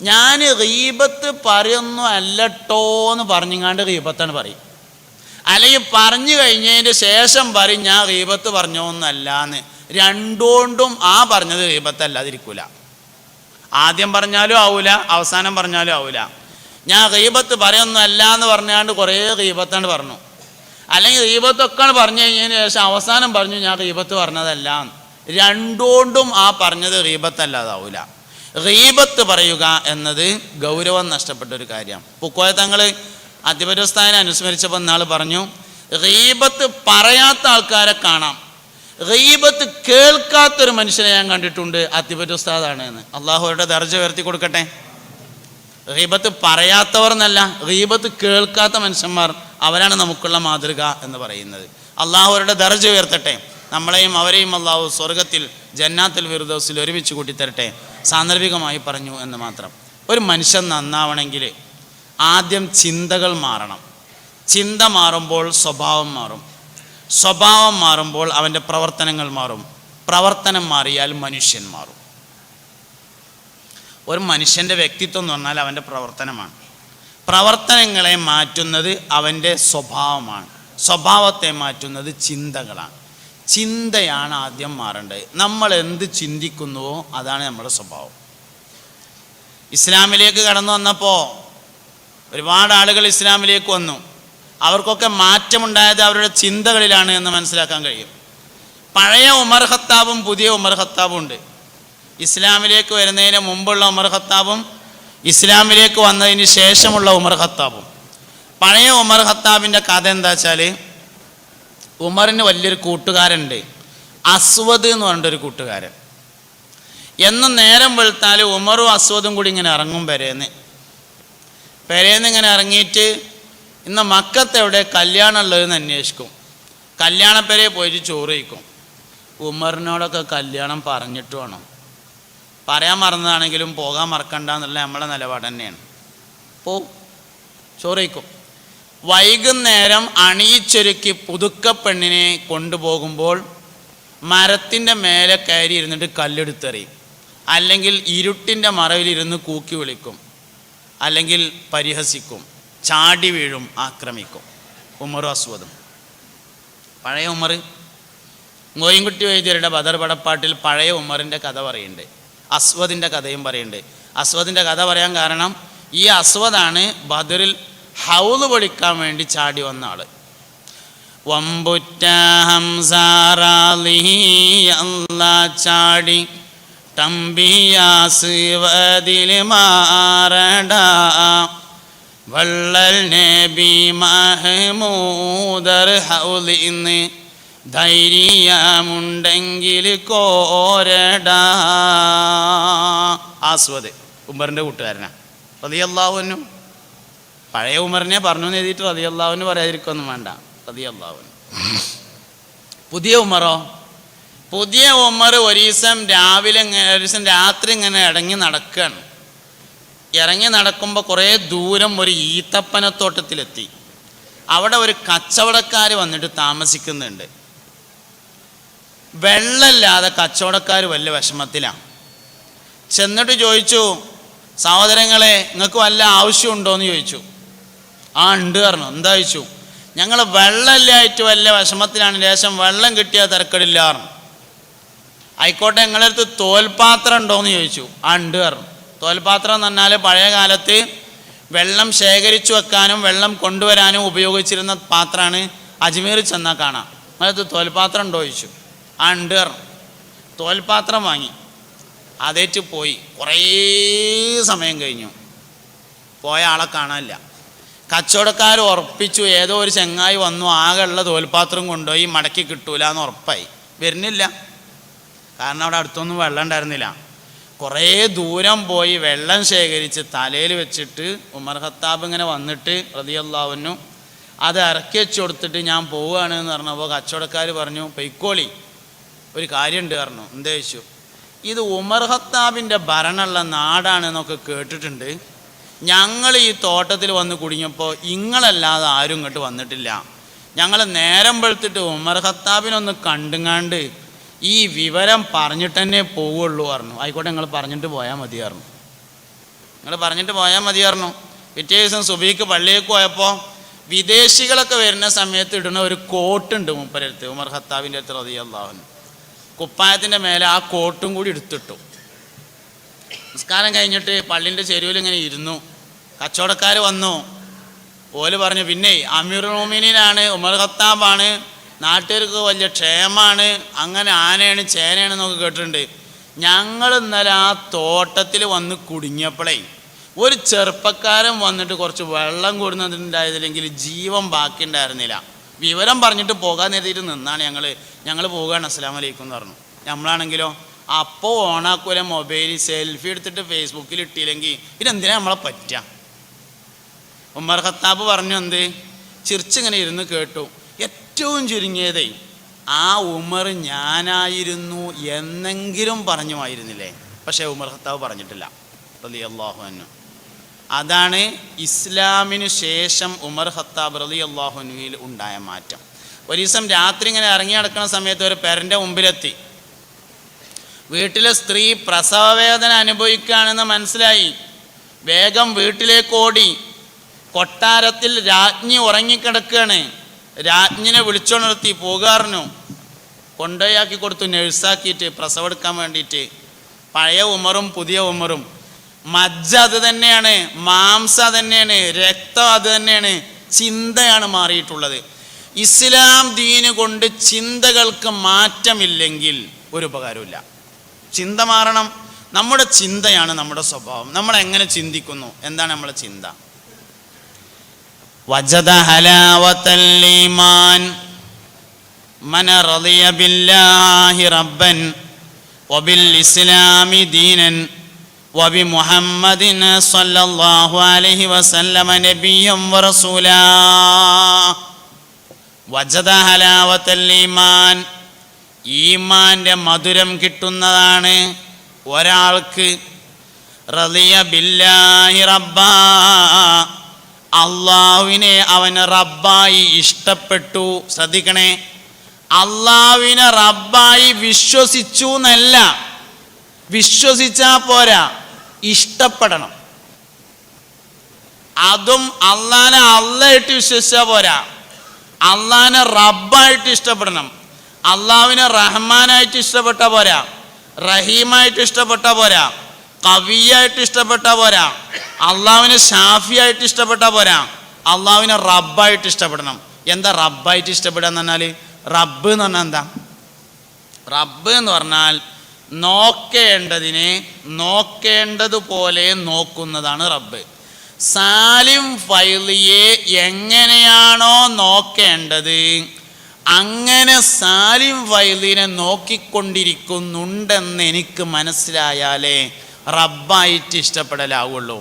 ഞാൻ റീബത്ത് പറയുന്നു അല്ലട്ടോ എന്ന് പറഞ്ഞിങ്ങാണ്ട് റീബത്താണ് പറയും. അല്ലെങ്കിൽ പറഞ്ഞു കഴിഞ്ഞതിന് ശേഷം പറയും ഞാൻ റീബത്ത് പറഞ്ഞോന്നല്ലാന്ന്. രണ്ടുകൊണ്ടും ആ പറഞ്ഞത് റീബത്തല്ലാതിരിക്കൂല ആദ്യം പറഞ്ഞാലും ആവൂല അവസാനം പറഞ്ഞാലും ആവൂല. ഞാൻ റീബത്ത് പറയുന്നു അല്ല എന്ന് പറഞ്ഞാണ്ട് കുറേ റീബത്താണ് പറഞ്ഞു. അല്ലെങ്കിൽ റീബത്തൊക്കെ പറഞ്ഞു കഴിഞ്ഞതിന് ശേഷം അവസാനം പറഞ്ഞു ഞാൻ റീബത്ത് പറഞ്ഞതല്ല. രണ്ടുകൊണ്ടും ആ പറഞ്ഞത് റീബത്തല്ലാതാവൂല. റീബത്ത് പറയുക എന്നത് ഗൗരവം നഷ്ടപ്പെട്ട ഒരു കാര്യമാണ് പുക്കോയ തങ്ങൾ അധിപരസ്ഥാനെ അനുസ്മരിച്ചപ്പോൾ നാൾ പറഞ്ഞു റീബത്ത് പറയാത്ത ആൾക്കാരെ കാണാം. റീബത്ത് കേൾക്കാത്തൊരു മനുഷ്യനെ ഞാൻ കണ്ടിട്ടുണ്ട് അത്തിപറ്റുസ്താദാണ് എന്ന്. അള്ളാഹുരുടെ ദർജ ഉയർത്തി കൊടുക്കട്ടെ. റീബത്ത് പറയാത്തവർ എന്നല്ല റീബത്ത് കേൾക്കാത്ത മനുഷ്യന്മാർ അവരാണ് നമുക്കുള്ള മാതൃക എന്ന് പറയുന്നത്. അള്ളാഹുരുടെ ദർജ ഉയർത്തട്ടെ. നമ്മളെയും അവരെയും അള്ളാഹു സ്വർഗത്തിൽ ജന്നാത്തിൽ വിറുദോസിൽ ഒരുമിച്ച് കൂട്ടിത്തരട്ടെ. സാന്ദർഭികമായി പറഞ്ഞു എന്ന് മാത്രം. ഒരു മനുഷ്യൻ നന്നാവണമെങ്കിൽ ആദ്യം ചിന്തകൾ മാറണം. ചിന്ത മാറുമ്പോൾ സ്വഭാവം മാറും. സ്വഭാവം മാറുമ്പോൾ അവന്റെ പ്രവർത്തനങ്ങൾ മാറും. പ്രവർത്തനം മാറിയാൽ മനുഷ്യൻ മാറും. ഒരു മനുഷ്യന്റെ വ്യക്തിത്വം എന്ന് പറഞ്ഞാൽ അവന്റെ പ്രവർത്തനമാണ്. പ്രവർത്തനങ്ങളെ മാറ്റുന്നത് അവന്റെ സ്വഭാവമാണ്. സ്വഭാവത്തെ മാറ്റുന്നത് ചിന്തകളാണ്. ചിന്തയാണ് ആദ്യം മാറേണ്ടത്. നമ്മൾ എന്ത് ചിന്തിക്കുന്നുവോ അതാണ് നമ്മുടെ സ്വഭാവം. ഇസ്ലാമിലേക്ക് കടന്നു വന്നപ്പോൾ ഒരുപാട് ആളുകൾ ഇസ്ലാമിലേക്ക് വന്നു. അവർക്കൊക്കെ മാറ്റമുണ്ടായത് അവരുടെ ചിന്തകളിലാണ് എന്ന് മനസ്സിലാക്കാൻ കഴിയും. പഴയ ഉമർ ഖത്താബും പുതിയ ഉമർ ഖത്താബും ഉണ്ട്. ഇസ്ലാമിലേക്ക് വരുന്നതിന് മുമ്പുള്ള ഉമർ ഖത്താബും ഇസ്ലാമിലേക്ക് വന്നതിന് ശേഷമുള്ള ഉമർ ഖത്താബും. പഴയ ഉമർ ഖത്താബിന്റെ കഥ എന്താ വെച്ചാൽ ഉമറിന് വലിയൊരു കൂട്ടുകാരുണ്ട് അസ്വദ് എന്ന് പറഞ്ഞിട്ടൊരു കൂട്ടുകാരൻ. എന്നും നേരം വെളുത്താൽ ഉമറും അസ്വദും കൂടി ഇങ്ങനെ ഇറങ്ങും പെരേന്ന്. പെരേന്ന് ഇങ്ങനെ ഇറങ്ങിയിട്ട് ഇന്ന് മക്കത്തെവിടെ കല്യാണം ഉള്ളതെന്ന് അന്വേഷിക്കും. കല്യാണപ്പെരെ പോയിട്ട് ചോറ് കഴിക്കും. ഉമറിനോടൊക്കെ കല്യാണം പറഞ്ഞിട്ട് വേണം. പറയാൻ മറന്നതാണെങ്കിലും പോകാൻ മറക്കണ്ട എന്നുള്ള നമ്മളെ നിലപാട് തന്നെയാണ്. പോവും. ചോറ് കഴിക്കും. വൈകുന്നേരം അണിയിച്ചൊരുക്കി പുതുക്കപ്പെണ്ണിനെ കൊണ്ടുപോകുമ്പോൾ മരത്തിന്റെ മേലെ കയറി ഇരുന്നിട്ട് കല്ലെടുത്തെറിയും അല്ലെങ്കിൽ ഇരുട്ടിന്റെ മറവിലിരുന്ന് കൂക്കി വിളിക്കും. അല്ലെങ്കിൽ പരിഹസിക്കും. ചാടി വീഴും ആക്രമിക്കും. ഉമറും അസ്വദും. പഴയ ഉമർ ഗോയിൻകുട്ടി വൈദ്യരുടെ ബദർ പടപ്പാട്ടിൽ പഴയ ഉമറിന്റെ കഥ പറയുന്നുണ്ട്. അസ്വദിന്റെ കഥയും പറയുന്നുണ്ട്. അസ്വദിന്റെ കഥ പറയാൻ കാരണം ഈ അസ്വദാണ് ബദറിൽ ഹൗൽ പൊളിക്കാൻ വേണ്ടി ചാടി വന്ന ആൾ. വമ്പുറ്റ ഹംസാറാലി അല്ലാ ചാടി തമ്പിയാസ് വതിൽ മാറട. വള്ളൽ നബി മഹമൂദർ ഹൗലിന്ന് ധൈര്യമുണ്ടെങ്കിൽ കോരടാ. ആസ്വദ് ഉമ്മറിന്റെ കൂട്ടുകാരനാ. റതിയല്ലാവുന്നു പഴയ ഉമറിനെ പറഞ്ഞു എന്ന് എഴുതിയിട്ട് റതിയല്ലാവിന് പറയാതിരിക്കൊന്നും വേണ്ട. റതിയല്ലാവിന് പുതിയ ഉമറോ? പുതിയ ഉമർ ഒരു ദിവസം രാവിലെ ഇങ്ങനെ ഒരു ദിവസം രാത്രി ഇങ്ങനെ ഇറങ്ങി നടക്കുകയാണ് ഇറങ്ങി നടക്കുമ്പോൾ കുറേ ദൂരം ഒരു ഈത്തപ്പനത്തോട്ടത്തിലെത്തി. അവിടെ ഒരു കച്ചവടക്കാർ വന്നിട്ട് താമസിക്കുന്നുണ്ട്. വെള്ളമില്ലാതെ കച്ചവടക്കാർ വലിയ വിഷമത്തിലാണ് ചെന്നിട്ട് ചോദിച്ചു സഹോദരങ്ങളെ നിങ്ങൾക്ക് വല്ല ആവശ്യമുണ്ടോ എന്ന് ചോദിച്ചു. ആ ഉണ്ട് പറഞ്ഞു. എന്താ ചോദിച്ചു? ഞങ്ങൾ വെള്ളമില്ലായിട്ട് വല്ല വിഷമത്തിലാണ് ലേശം വെള്ളം കിട്ടിയാൽ തിരക്കടില്ല പറഞ്ഞു. ആയിക്കോട്ടെ അടുത്ത് തോൽപാത്രം ഉണ്ടോ എന്ന് ചോദിച്ചു. ആ ഉണ്ട് പറഞ്ഞു. തോൽപാത്രം എന്ന് പറഞ്ഞാൽ പഴയ കാലത്ത് വെള്ളം ശേഖരിച്ചു വെക്കാനും വെള്ളം കൊണ്ടുവരാനും ഉപയോഗിച്ചിരുന്ന പാത്രമാണ് അജ്മീർ ചെന്നാൽ കാണാം. നിങ്ങളടുത്ത് തോൽപാത്രം ഉണ്ടോ ചോദിച്ചു. ആ ഉണ്ട് പറഞ്ഞു. തോൽപാത്രം വാങ്ങി. അതേറ്റ് പോയി. കുറേ സമയം കഴിഞ്ഞു. പോയ ആളെ കാണാനില്ല. കച്ചവടക്കാർ ഉറപ്പിച്ചു ഏതോ ഒരു ചെങ്ങായി വന്നു ആകെയുള്ള തോൽപാത്രം കൊണ്ടുപോയി മടക്കി കിട്ടൂല എന്ന് ഉറപ്പായി. വരുന്നില്ല. കാരണം അവിടെ അടുത്തൊന്നും വെള്ളം ഉണ്ടായിരുന്നില്ല. കുറേ ദൂരം പോയി വെള്ളം ശേഖരിച്ച് തലയിൽ വെച്ചിട്ട് ഉമർ ഖത്താബ് ഇങ്ങനെ വന്നിട്ട് റതിയല്ലാവുന്നു അത് ഇറക്കി വെച്ച് കൊടുത്തിട്ട് ഞാൻ പോവുകയാണ് എന്ന് പറഞ്ഞപ്പോൾ കച്ചവടക്കാർ പറഞ്ഞു പൈക്കോളി ഒരു കാര്യമുണ്ട് പറഞ്ഞു. എന്താ ചോദിച്ചു? ഇത് ഉമർ ഖത്താബിന്റെ ഭരണമുള്ള നാടാണെന്നൊക്കെ കേട്ടിട്ടുണ്ട്. ഞങ്ങൾ ഈ തോട്ടത്തിൽ വന്ന് കുടുങ്ങിയപ്പോൾ ഇങ്ങളല്ലാതെ ആരും ഇങ്ങോട്ട് വന്നിട്ടില്ല. ഞങ്ങൾ നേരം വെളുത്തിട്ട് ഉമർ ഖത്താബിനൊന്ന് കണ്ടുങ്ങാണ്ട് ഈ വിവരം പറഞ്ഞിട്ട് തന്നെ പോവുള്ളൂ പറഞ്ഞു. ആയിക്കോട്ടെ നിങ്ങൾ പറഞ്ഞിട്ട് പോയാൽ മതിയായിരുന്നു നിങ്ങൾ പറഞ്ഞിട്ട് പോയാൽ മതിയായിരുന്നു പിറ്റേ ദിവസം സുബീക്ക് പള്ളിയിലേക്ക് പോയപ്പോൾ വിദേശികളൊക്കെ വരുന്ന സമയത്ത് ഇടുന്ന ഒരു കോട്ടുണ്ട് മുപ്പരടുത്ത് ഉമർ ഹത്താബിന്റെ അടുത്ത് റതി അള്ളാഹുന് കുപ്പായത്തിന്റെ മേലെ ആ കോട്ടും കൂടി എടുത്തിട്ടു. നിസ്കാരം കഴിഞ്ഞിട്ട് പള്ളിന്റെ ചെരുവിൽ ഇങ്ങനെ ഇരുന്നു. കച്ചവടക്കാർ വന്നു. ഓൽ പറഞ്ഞു പിന്നെ അമീർ മോമിനാണ് ഉമർ ഖത്താബാണ് നാട്ടുകാർക്ക് വലിയ ക്ഷേമമാണ് അങ്ങനെ ആനയാണ് ചേനയാണ് എന്നൊക്കെ കേട്ടിട്ടുണ്ട്. ഞങ്ങൾ ഇന്നലെ ആ തോട്ടത്തിൽ വന്ന് കുടുങ്ങിയപ്പോഴേ ഒരു ചെറുപ്പക്കാരൻ വന്നിട്ട് കുറച്ച് വെള്ളം കൊടുക്കുന്നുണ്ടായതില്ലെങ്കിൽ ജീവൻ ബാക്കി ഉണ്ടായിരുന്നില്ല. വിവരം പറഞ്ഞിട്ട് പോകാൻ എഴുതിയിട്ട് നിന്നാണ് ഞങ്ങൾ ഞങ്ങൾ പോവുകയാണ് അസ്സാം വലൈക്കും എന്ന് പറഞ്ഞു. നമ്മളാണെങ്കിലോ അപ്പോൾ ഓണാക്കൂല മൊബൈൽ സെൽഫി എടുത്തിട്ട് ഫേസ്ബുക്കിൽ ഇട്ടില്ലെങ്കിൽ ഇതെന്തിനാണ് നമ്മളെ പറ്റുക? ഉമ്മർ ഖത്താബ് പറഞ്ഞു എന്ത്? ചിരിച്ചിങ്ങനെ ഇരുന്ന് കേട്ടു. ഏറ്റവും ചുരുങ്ങിയതേ ആ ഉമർ ഞാനായിരുന്നു എന്നെങ്കിലും പറഞ്ഞുമായിരുന്നില്ലേ? പക്ഷേ ഉമർ ഖത്താബ് പറഞ്ഞിട്ടില്ല. റലി അള്ളാഹു അതാണ് ഇസ്ലാമിന് ശേഷം ഉമർ ഖത്താബ് റലി അള്ളാഹുനുവിൽ ഉണ്ടായ മാറ്റം. ഒരു ദിവസം രാത്രി ഇങ്ങനെ ഇറങ്ങി നടക്കുന്ന സമയത്ത് ഒരു പെരന്റെ മുമ്പിലെത്തി. വീട്ടിലെ സ്ത്രീ പ്രസവവേദന അനുഭവിക്കുകയാണെന്ന് മനസ്സിലായി. വേഗം വീട്ടിലേക്ക് ഓടി. കൊട്ടാരത്തിൽ രാജ്ഞി ഉറങ്ങിക്കിടക്കുകയാണ്. രാജ്ഞിനെ വിളിച്ചുണർത്തി പോകാറിനു. കൊണ്ടുപോയാക്കി കൊടുത്തു നഴ്സാക്കിയിട്ട് പ്രസവെടുക്കാൻ വേണ്ടിയിട്ട്. പഴയ ഉമറും പുതിയ ഉമറും. മജ്ജ അത് തന്നെയാണ് മാംസം തന്നെയാണ് രക്തം അത് തന്നെയാണ് ചിന്തയാണ് മാറിയിട്ടുള്ളത്. ഇസ്ലാം ദീന് കൊണ്ട് ചിന്തകൾക്ക് മാറ്റമില്ലെങ്കിൽ ഒരു ഉപകാരമില്ല ചിന്ത മാറണം. നമ്മുടെ ചിന്തയാണ് നമ്മുടെ സ്വഭാവം. നമ്മൾ എങ്ങനെ ചിന്തിക്കുന്നു? എന്താണ് നമ്മളെ ചിന്ത? വജദ ഹലാവത്തൽ ഈമാൻ من رضي بالله ربا وبالإسلام دينا وبمحمد صلى الله عليه وسلم نبيا ورسولا വജദ ഹലാവത്തൽ ഈമാൻ ഈമാന്റെ മധുരം കിട്ടുന്നതാണ് ഒരാൾക്ക് റളിയ ബില്ലാഹി റബ്ബാ അള്ളാഹുവിനെ അവന് റബ്ബായി ഇഷ്ടപ്പെട്ടു. ശ്രദ്ധിക്കണേ. അള്ളാവിനെ റബ്ബായി വിശ്വസിച്ചു എന്നല്ല വിശ്വസിച്ചാ പോരാ. ഇഷ്ടപ്പെടണം. അതും അള്ളാനെ അള്ളായിട്ട് വിശ്വസിച്ചാ പോരാ. അള്ളാനെ റബ്ബായിട്ട് ഇഷ്ടപ്പെടണം. അള്ളാവിനെ റഹ്മാനായിട്ട് ഇഷ്ടപ്പെട്ട പോരാ. റഹീമായിട്ട് ഇഷ്ടപ്പെട്ട പോരാ. കവിയായിട്ട് ഇഷ്ടപ്പെട്ട പോരാ. അള്ളാഹുവിനെ ഷാഫിയായിട്ട് ഇഷ്ടപ്പെട്ടാൽ പോരാ. അള്ളാവിനെ റബ്ബായിട്ട് ഇഷ്ടപ്പെടണം. എന്താ റബ്ബായിട്ട് ഇഷ്ടപ്പെടുക എന്ന് പറഞ്ഞാൽ റബ്ബ് എന്ന് പറഞ്ഞാൽ എന്താ? റബ്ബ് എന്ന് പറഞ്ഞാൽ നോക്കേണ്ടതിനെ നോക്കേണ്ടതുപോലെ നോക്കുന്നതാണ് റബ്ബ്. സാലിം ഫൈലിയെ എങ്ങനെയാണോ നോക്കേണ്ടത് അങ്ങനെ സാലിം ഫൈലിനെ നോക്കിക്കൊണ്ടിരിക്കുന്നുണ്ടെന്ന് എനിക്ക് മനസ്സിലായാലേ റബ്ബായിട്ട് ഇഷ്ടപ്പെടലാവുള്ളൂ.